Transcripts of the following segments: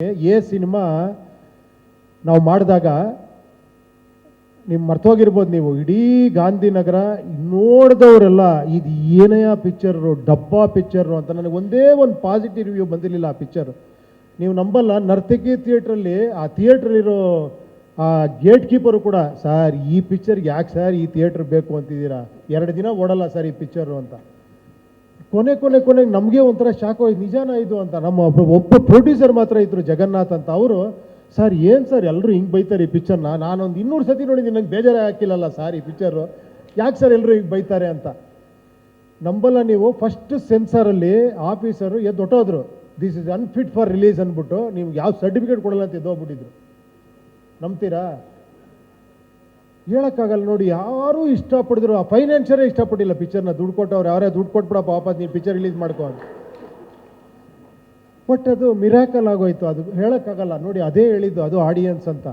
A cinema ನಾವು ಮಾಡಿದಾಗ ನೀವು ಮರ್ತೋಗಿರ್ಬೋದು ನೀವು. ಇಡೀ ಗಾಂಧಿನಗರ ನೋಡಿದವರೆಲ್ಲ, ಇದು ಏನೆಯ ಪಿಕ್ಚರು, ಡಬ್ಬಾ ಪಿಕ್ಚರು ಅಂತ ನನಗೆ ಒಂದೇ ಒಂದು ಪಾಸಿಟಿವ್ ರಿವ್ಯೂ ಬಂದಿರಲಿಲ್ಲ ಆ ಪಿಕ್ಚರ್. ನೀವು ನಂಬಲ್ಲ, ನರ್ತಕಿ ಥಿಯೇಟ್ರಲ್ಲಿ, ಆ ಥಿಯೇಟ್ರಲ್ಲಿರೋ ಆ ಗೇಟ್ ಕೀಪರು ಕೂಡ, ಸರ್, ಈ ಪಿಕ್ಚರ್ಗೆ ಯಾಕೆ ಸರ್ ಈ ಥಿಯೇಟ್ರ್ ಬೇಕು ಅಂತಿದ್ದೀರಾ? ಎರಡು ದಿನ ಓಡಲ್ಲ ಸರ್ ಈ ಪಿಕ್ಚರು ಅಂತ. ಕೊನೆ ಕೊನೆ ಕೊನೆಗೆ ನಮಗೆ ಒಂಥರ ಶಾಕ್ ಹೋಯ್ತು. ನಿಜಾನ ಇದು ಅಂತ. ನಮ್ಮ ಒಬ್ಬ ಪ್ರೊಡ್ಯೂಸರ್ ಮಾತ್ರ ಇದ್ರು ಜಗನ್ನಾಥ್ ಅಂತ. ಅವರು, ಸರ್, ಏನು ಸರ್ ಎಲ್ಲರೂ ಹಿಂಗೆ ಬೈತಾರೆ ಈ ಪಿಕ್ಚರ್ನ ನಾನೊಂದು ಇನ್ನೂರು ಸತಿ ನೋಡಿದ್ದೀನಿ. ನಂಗೆ ಬೇಜಾರೇ ಹಾಕಿಲ್ಲಲ್ಲ ಸರ್ ಈ ಪಿಕ್ಚರು ಯಾಕೆ ಸರ್ ಎಲ್ಲರೂ ಹಿಂಗೆ ಬೈತಾರೆ ಅಂತ? ನಂಬಲ್ಲ ನೀವು. ಫಸ್ಟ್ ಸೆನ್ಸರಲ್ಲಿ ಆಫೀಸರು ಎದ್ದು ಹೊಟ್ಟೋದ್ರು this is unfit for release ಅಂದ್ಬಿಟ್ಟು. ನಿಮ್ಗೆ ಯಾವ ಸರ್ಟಿಫಿಕೇಟ್ ಕೊಡಲ್ಲ ಅಂತ ಎದ್ದೋಗ್ಬಿಟ್ಟಿದ್ರು ನಂಬ್ತೀರಾ? ಹೇಳಕ್ಕಾಗಲ್ಲ ನೋಡಿ, ಯಾರೂ ಇಷ್ಟಪಡಿದ್ರು, ಆ ಫೈನಾನ್ಷಿಯರೇ ಇಷ್ಟಪಟ್ಟಿಲ್ಲ. ಪಿಕ್ಚರ್ನ ದುಡ್ಡು ಕೊಟ್ಟವ್ರು ಯಾರೇ ದುಡ್ಡು ಕೊಟ್ಬಿಡಪ್ಪ ಪಾಪ ನೀನು ಪಿಕ್ಚರ್ ರಿಲೀಸ್ ಮಾಡ್ಕೊ ಅಂತ. ಬಟ್ ಅದು ಮಿರಾಕಲ್ ಆಗೋಯ್ತು. ಅದು ಹೇಳೋಕ್ಕಾಗಲ್ಲ. ನೋಡಿ, ಅದೇ ಹೇಳಿದ್ದು, ಅದು ಆಡಿಯನ್ಸ್ ಅಂತ.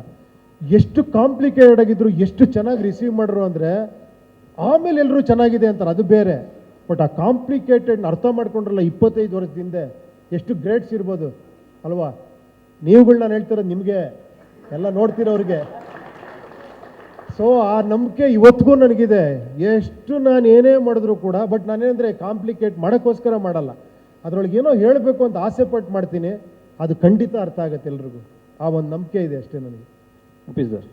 ಎಷ್ಟು ಕಾಂಪ್ಲಿಕೇಟೆಡ್ ಆಗಿದ್ರು, ಎಷ್ಟು ಚೆನ್ನಾಗಿ ರಿಸೀವ್ ಮಾಡ್ರು ಅಂದರೆ, ಆಮೇಲೆ ಎಲ್ಲರೂ ಚೆನ್ನಾಗಿದೆ ಅಂತಾರೆ. ಅದು ಬೇರೆ. ಬಟ್ ಆ ಕಾಂಪ್ಲಿಕೇಟೆಡ್ ಅರ್ಥ ಮಾಡ್ಕೊಂಡ್ರಲ್ಲ ಇಪ್ಪತ್ತೈದು ವರ್ಷದ ಹಿಂದೆ, ಎಷ್ಟು ಗ್ರೇಟ್ಸ್ ಇರ್ಬೋದು. ಅಲ್ವಾ? ನೀವುಗಳು ನಾನು ಹೇಳ್ತಿರೋದು ನಿಮಗೆ, ಎಲ್ಲ ನೋಡ್ತಿರೋರಿಗೆ. ಸೊ ಆ ನಂಬಿಕೆ ಇವತ್ತಿಗೂ ನನಗಿದೆ. ಎಷ್ಟು ನಾನು ಏನೇ ಮಾಡಿದ್ರು ಕೂಡ ಬಟ್ ನಾನೇನಂದರೆ ಕಾಂಪ್ಲಿಕೇಟ್ ಮಾಡೋಕ್ಕೋಸ್ಕರ ಮಾಡಲ್ಲ. ಅದರೊಳಗೆ ಏನೋ ಹೇಳಬೇಕು ಅಂತ ಆಸೆ ಪಟ್ಟು ಮಾಡ್ತೀನಿ. ಅದು ಖಂಡಿತ ಅರ್ಥ ಆಗುತ್ತೆ ಎಲ್ರಿಗೂ. ಆ ಒಂದು ನಂಬಿಕೆ ಇದೆ ಅಷ್ಟೇ ನನಗೆ. ಒಪ್ಪಿಸಿದ್ದಾರೆ